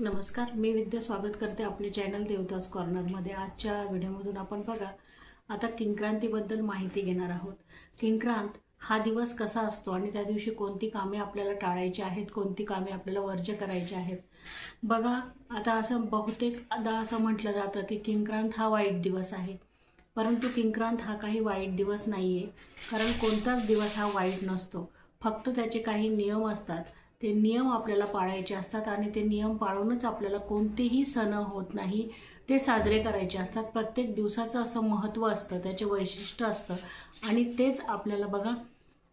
नमस्कार मी विद्या स्वागत करते आपले चॅनल देवदास कॉर्नरमध्ये आजच्या व्हिडिओमधून आपण बघा आता किंक्रांतीबद्दल माहिती घेणार आहोत. किंक्रांत हा दिवस कसा असतो आणि त्या दिवशी कोणती कामे आपल्याला टाळायची आहेत कोणती कामे आपल्याला वर्ज्य करायची आहेत? बघा आता असं बहुतेकदा असं म्हटलं जातं की किंक्रांत हा वाईट दिवस आहे. परंतु किंक्रांत हा काही वाईट दिवस नाही आहे कारण कोणताच दिवस हा वाईट नसतो. फक्त त्याचे काही नियम असतात. ते नियम आपल्याला पाळायचे असतात आणि ते नियम पाळूनच आपल्याला कोणतेही सण होत नाही ते साजरे करायचे असतात. प्रत्येक दिवसाचं असं महत्त्व असतं त्याचे वैशिष्ट्य असतं. आणि तेच आपल्याला बघा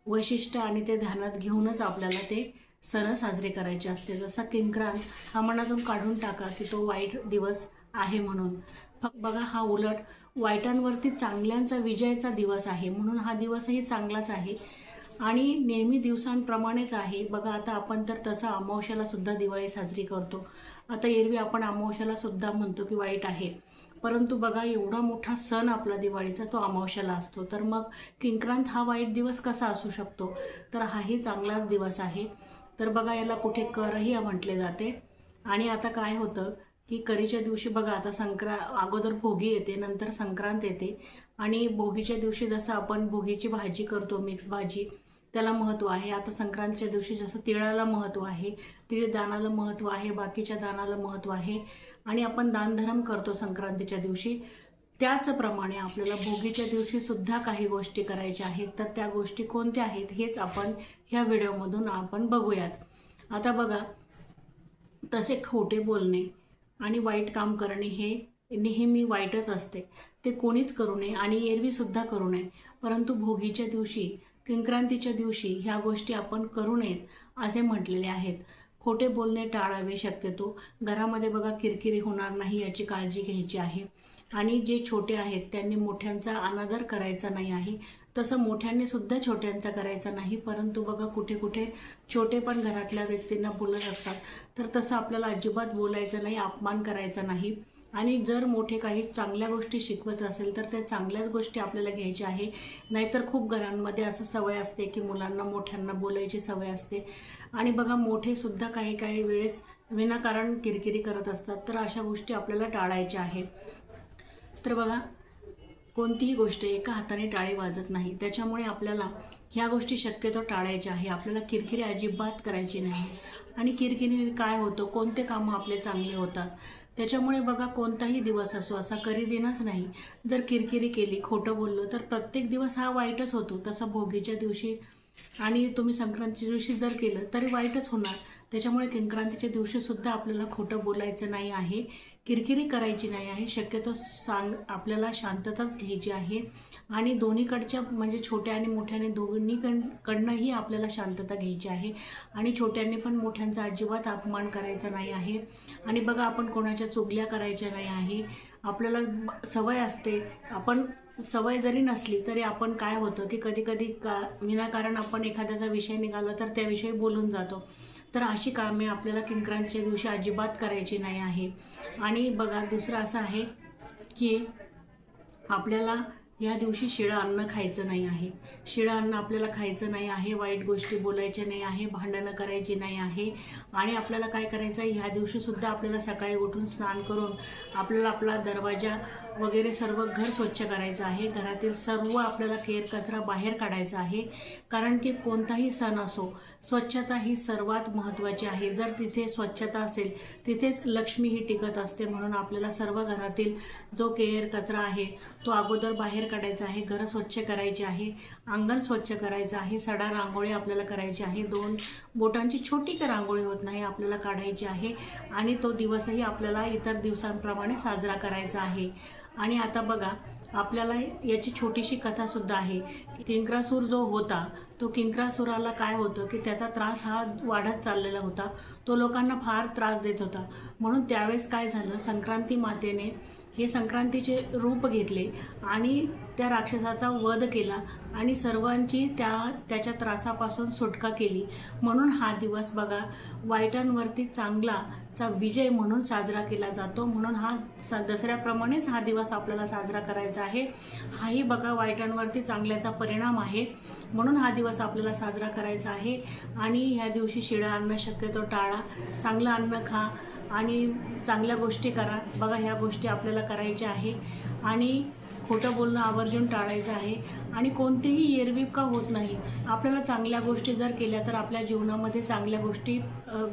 वैशिष्ट्य आणि ते ध्यानात घेऊनच आपल्याला ते सण साजरे करायचे असते. जसा किंक्रांत हा मनातून काढून टाका की तो वाईट दिवस आहे म्हणून. फक्त बघा हा उलट वाईटांवरती चांगल्यांचा विजयाचा दिवस आहे. म्हणून हा दिवसही चांगलाच आहे. आणि नेहमी दिवसांप्रमाणेच आहे. बघा आता आपण तर तसं अमावश्याला सुद्धा दिवाळी साजरी करतो. आता एरवी आपण अमावश्याला सुद्धा म्हणतो की वाईट आहे. परंतु बघा एवढा मोठा सण आपला दिवाळीचा तो अमावश्याला असतो. तर मग किंक्रांत हा वाईट दिवस कसा असू शकतो? तर हाही चांगलाच दिवस आहे. तर बघा याला कुठे करही म्हटले जाते. आणि आता काय होतं की करीच्या दिवशी बघा आता संक्रा अगोदर भोगी येते नंतर संक्रांत येते. आणि भोगीच्या दिवशी जसं आपण भोगीची भाजी करतो मिक्स भाजी त्याला महत्त्व आहे. आता संक्रांतीच्या दिवशी जसं तिळाला महत्त्व आहे तिळ दानाला महत्त्व आहे बाकीच्या दानाला महत्त्व आहे आणि आपण दानधर्म करतो संक्रांतीच्या दिवशी त्याचप्रमाणे आपल्याला भोगीच्या दिवशीसुद्धा काही गोष्टी करायच्या आहेत. तर त्या गोष्टी कोणत्या आहेत हेच आपण ह्या व्हिडिओमधून आपण बघूयात. आता बघा तसे खोटे बोलणे आणि वाईट काम करणे हे नेहमी वाईटच असते. ते कोणीच करू नये आणि एरवीसुद्धा करू नये. परंतु भोगीच्या दिवशी किंक्रांतीच्या दिवशी ह्या गोष्टी आपण करू नयेत असे म्हटलेले आहेत. खोटे बोलणे टाळावे शक्यतो. घरामध्ये बघा किरकिरी होणार नाही याची काळजी घ्यायची आहे. आणि जे छोटे आहेत त्यांनी मोठ्यांचा अनादर करायचा नाही आहे. तसं मोठ्यांनी सुद्धा छोट्यांचा करायचा नाही. परंतु बघा कुठे कुठे छोटे पण घरातल्या व्यक्तींना बोलत असतात. तर तसं आपल्याला अजिबात बोलायचं नाही अपमान करायचा नाही. आणि जर मोठे काही चांगल्या गोष्टी शिकवत असेल तर त्या चांगल्याच गोष्टी आपल्याला घ्यायच्या आहे. नाहीतर खूप घरांमध्ये असं सवय असते की मुलांना मोठ्यांना बोलायची सवय असते. आणि बघा मोठे सुद्धा काही काही वेळेस विनाकारण किरकिरी करत असतात तर अशा गोष्टी आपल्याला टाळायच्या आहे तर बघा कोणतीही गोष्ट एका हाताने टाळी वाजत नाही. त्याच्यामुळे आपल्याला ह्या गोष्टी शक्यतो टाळायच्या आहे. आपल्याला किरकिरी अजिबात करायची नाही. आणि किरकिरी काय होतं? कोणते कामं आपले चांगले होतात? त्याच्यामुळे बघा कोणताही दिवस असो असा करी देणंच नाही. जर किरकिरी केली खोटं बोललो तर प्रत्येक दिवस हा वाईटच होतो. तसं भोगीच्या दिवशी आणि तुम्ही संक्रांतीच्या दिवशी जर केलं तरी वाईटच होणार. त्याच्यामुळे संक्रांतीच्या दिवशीसुद्धा आपल्याला खोटं बोलायचं नाही आहे. किरकिरी करायची नाही आहे. शक्यतो सांग आपल्याला शांतताच घ्यायची आहे. आणि दोन्हीकडच्या म्हणजे छोट्या आणि मोठ्याने दोन्हीकडकडनंही आपल्याला शांतता घ्यायची आहे. आणि छोट्यांनी पण मोठ्यांचा अजिबात अपमान करायचा नाही आहे. आणि बघा आपण कोणाच्या चुगल्या करायच्या नाही आहे. आपल्याला सवय असते. आपण सवय जरी नसली तरी आपण काय होतं की कधी कधी का विनाकारण आपण एखाद्याचा विषय निघाला तर त्याविषयी बोलून जातो. तर अशी कामे आपल्याला किंक्रांतीच्या दिवशी अजिबात करायची नाही आहे. आणि बघा दुसरं असं आहे की आपल्याला या दिवशी शिळं अन्न खायचं नाही आहे. शिळं अन्न आपल्याला खायचं नाही आहे वाईट गोष्टी बोलायच्या नाही आहे भांडणं करायची नाही आहे. आणि आपल्याला काय करायचं आहे? ह्या दिवशीसुद्धा आपल्याला सकाळी उठून स्नान करून आपल्याला आपला दरवाजा वगैरे सर्व घर स्वच्छ करायचं आहे. घरातील सर्व आपल्याला केर कचरा बाहेर काढायचा आहे. कारण की कोणताही सण असो स्वच्छता ही सर्वात महत्त्वाची आहे. जर तिथे स्वच्छता असेल तिथेच लक्ष्मी ही टिकत असते म्हणून आपल्याला सर्व घरातील जो केर कचरा आहे तो अगोदर बाहेर काढायचा आहे. घरं स्वच्छ करायचे आहे. अंगण स्वच्छ करायचं आहे. सडा रांगोळी आपल्याला करायची आहे. दोन बोटांची छोटी का रांगोळी होत नाही आपल्याला काढायची आहे. आणि तो दिवसही आपल्याला इतर दिवसांप्रमाणे साजरा करायचा आहे. आणि आता बघा आपल्याला याची छोटीशी कथासुद्धा आहे. किंक्रासूर जो होता तो किंक्रासुराला काय होतं की त्याचा त्रास हा वाढत चाललेला होता. तो लोकांना फार त्रास देत होता. म्हणून त्यावेळेस काय झालं संक्रांती मातेने हे संक्रांतीचे रूप घेतले आणि त्या राक्षसाचा वध केला आणि सर्वांची त्या त्याच्या त्रासापासून सुटका केली. म्हणून हा दिवस बघा वाईटांवरती चांगलाचा विजय म्हणून साजरा केला जातो. म्हणून हा स दसऱ्याप्रमाणेच हा दिवस आपल्याला साजरा करायचा आहे. हाही बघा वाईटांवरती चांगल्याचा परिणाम आहे. म्हणून हा दिवस आपल्याला साजरा करायचा आहे. आणि ह्या दिवशी शिळं अन्न शक्यतो टाळा. चांगलं अन्न खा आणि चांगल्या गोष्टी करा. बघा ह्या गोष्टी आपल्याला करायच्या आहे. आणि खोटं बोलणं आवर्जून टाळायचं आहे आणि कोणतीही येरवीप का होत नाही. आपल्याला चांगल्या गोष्टी जर केल्या तर आपल्या जीवनामध्ये चांगल्या गोष्टी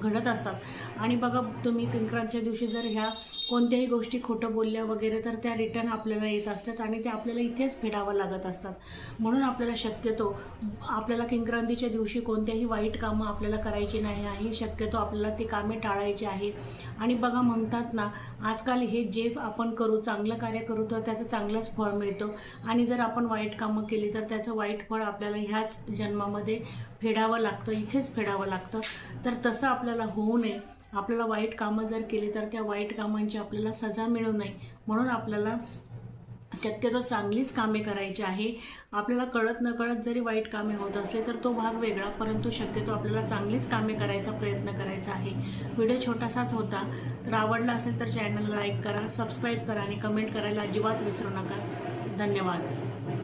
घडत असतात. आणि बघा तुम्ही संक्रांतच्या दिवशी जर ह्या कोणत्याही गोष्टी खोटं बोलल्या वगैरे तर त्या रिटर्न आपल्याला येत असतात आणि ते आपल्याला इथेच फेडावं लागत असतात. म्हणून आपल्याला शक्यतो आपल्याला किंक्रांतीच्या दिवशी कोणत्याही वाईट कामं आपल्याला करायची नाही आहे. शक्यतो आपल्याला ती कामे टाळायची आहे. आणि बघा म्हणतात ना आजकाल हे जे आपण करू चांगलं कार्य करू तर त्याचं चांगलंच फळ मिळतं. आणि जर आपण वाईट कामं केली तर त्याचं वाईट फळ आपल्याला ह्याच जन्मामध्ये फेडावं लागतं इथेच फेडावं लागतं. तर तसं आपल्याला होऊ नये. आपल्याला वाईट कामं जर केली तर त्या वाईट कामांची आपल्याला सजा मिळू नये. म्हणून आपल्याला शक्यतो चांगलीच कामे करायची आहे. आपल्याला कळत न कळत जरी वाईट कामे होत असले तर तो भाग वेगळा परंतु शक्यतो आपल्याला चांगलीच कामे करायचा प्रयत्न करायचा आहे. व्हिडिओ छोटासाच होता. तर आवडला असेल तर चॅनलला लाईक करा सबस्क्राईब करा आणि कमेंट करायला अजिबात विसरू नका. धन्यवाद.